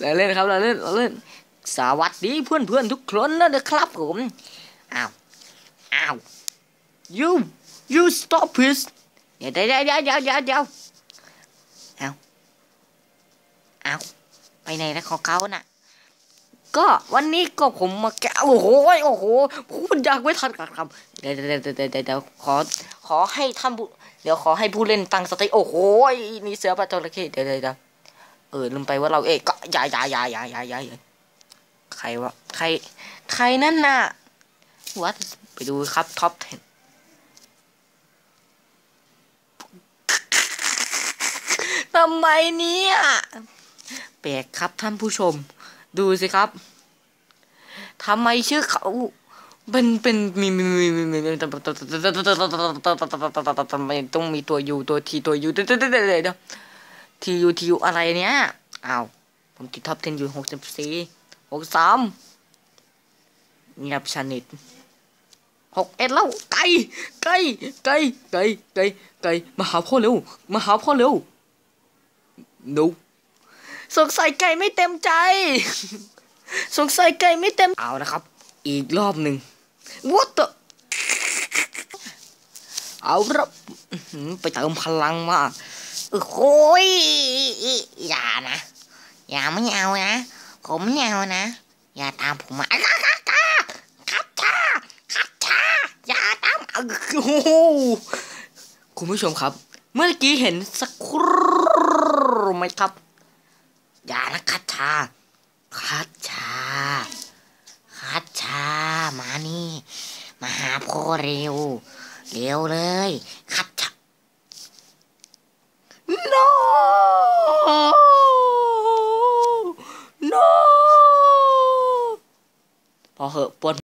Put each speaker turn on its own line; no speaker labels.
เราเล่นครับเราเล่นเราเล่น สวัสดีเพื่อนเพื่อนทุกคนนะครับผมอ้าวอ้าว you you stop please เดี๋ยวเดี๋ยวเดี๋ยวเดี๋ยวเดี๋ยวเดี๋ยวเอาเอาไปไหนแล้วของเขาน่ะ ก็วันนี้ก็ผมมาแกโอ้โหโอ้โหพูดยากไม่ทันกับคำเดี๋ยวเดี๋ยวเดี๋ยวเดี๋ยวเดี๋ยวขอขอให้ท่านผู้เดี๋ยวขอให้ผู้เล่นตั้งสติโอ้โหนี่เสือปลาจระเข้เดี๋ยวเดี๋ยว เออลืมไปว่าเราเอกก็ยายายายายายายใครวะใคร ใครนั่นน่ะวัดไปดูครับท็อป10ทำไมเนี่ยแปลกครับท่านผู้ชม ดูสิครับทำไมชื่อเขาเป็นเป็นมีมีมีมีมีต้องมีตัวยูตัวทีตัวยูเดี๋ยว ทียูทียูอะไรเนี้ยอ้าวผมติดท็อป10อยู่หกสิบสี่หกสามเงียบชนิดหกเอ็ดแล้วไก่ไก่ไก่ไก่ไก่ไก่มาหาพ่อเร็วมาหาพ่อเร็ว no สงสัยไก่ไม่เต็มใจ สงสัยไก่ไม่เต็มเอานะครับ อีกรอบหนึ่ง what the เอาละไปเติมพลังมา โอ้ยอย่านะ อย่าไม่เอานะ ผมไม่เอานะ อย่าตามผมมาอะคัดชาคัดชาคัดชาอย่าตามโอ้โหคุณผู้ชมครับ เมื่อกี้เห็นสักครู่ไหมครับ อย่านะคัดชาคัดชาคัดชามานี่ มาหาพ่อเร็ว เร็วเลยคัดชา no no พอเหอะปวด